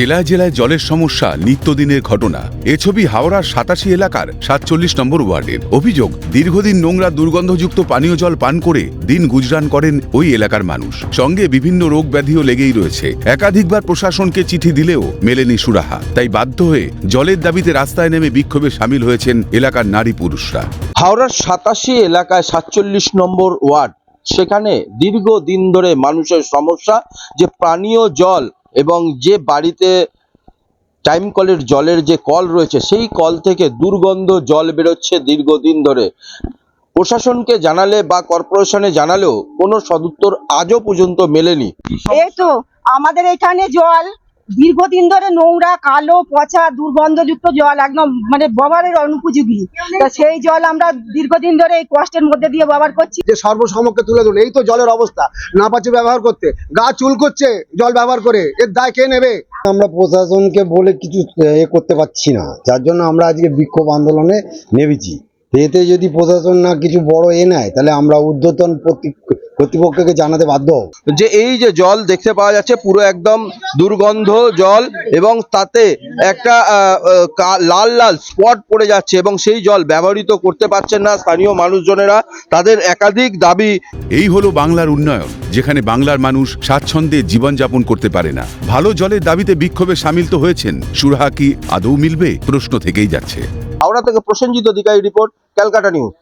জেলায় জেলায় জলের সমস্যা, নিত্যদিনের ঘটনা। এ ছবি হাওড়ার সাতাশি এলাকার সাতচল্লিশ নম্বর ওয়ার্ডের। অভিযোগ, দীর্ঘদিন নোংরা, দুর্গন্ধযুক্ত পানীয় জল পান করে দিন গুজরান করেন ওই এলাকার মানুষ। সঙ্গে বিভিন্ন রোগ ব্যাধিও লেগেই রয়েছে। একাধিকবার প্রশাসনকে চিঠি দিলেও মেলেনি সুরাহা। তাই বাধ্য হয়ে জলের দাবিতে রাস্তায় নেমে বিক্ষোভে সামিল হয়েছেন এলাকার নারী পুরুষরা। হাওড়ার সাতাশি এলাকায় সাতচল্লিশ নম্বর ওয়ার্ড। সেখানে দীর্ঘদিন ধরে মানুষের সমস্যা যে পানীয় জল এবং যে বাড়িতে টাইম কলের জলের যে কল রয়েছে, সেই কল থেকে দুর্গন্ধ জল বেরোচ্ছে দীর্ঘদিন ধরে। প্রশাসনকে জানালে বা কর্পোরেশনে জানালেও কোনো সদুত্তর আজও পর্যন্ত মেলেনি। এই তো, আমাদের এখানে জল দীর্ঘদিন ধরে নোংরা কালো পচা দুর্গন্ধযুক্ত জল একদম মানে ব্যবহারের অনুপযোগী। তা সেই জল আমরা দীর্ঘদিন ধরে এই কষ্টের মধ্যে দিয়ে ব্যবহার করছি। যে সর্বসমক্ষে তুলে ধরুন এই তো জলের অবস্থা। না পাচ্ছে ব্যবহার করতে। গা চুল করছে জল ব্যবহার করে। এর দায় কে নেবে? আমরা প্রশাসনকে বলে কিছু এ করতে পারছি না। যার জন্য আমরা আজকে বিক্ষোভ আন্দোলনে নেমেছি। এতে যদি প্রশাসন না কিছু বড় এ নেয় তাহলে আমরা ঊর্ধ্বতন প্রতি- কর্তৃপক্ষকে জানাতে বাধ্য যে এই যে জল দেখতে পাওয়া যাচ্ছে পুরো একদম দুর্গন্ধ জল এবং তাতে একটা লাল লাল স্পট পড়ে যাচ্ছে এবং সেই জল ব্যবহৃত করতে পারছেন না স্থানীয় মানুষজনেরা। তাদের একাধিক দাবি। এই হলো বাংলার উন্নয়ন যেখানে বাংলার মানুষ স্বাচ্ছন্দ্যে জীবনযাপন করতে পারে না। ভালো জলের দাবিতে বিক্ষোভে সামিল তো হয়েছেন। সুরাহা কি আদৌ মিলবে? প্রশ্ন থেকেই যাচ্ছে। হাওড়া থেকে প্রসেনজিৎ অধিকারী রিপোর্ট ক্যালকাটা নিউজ।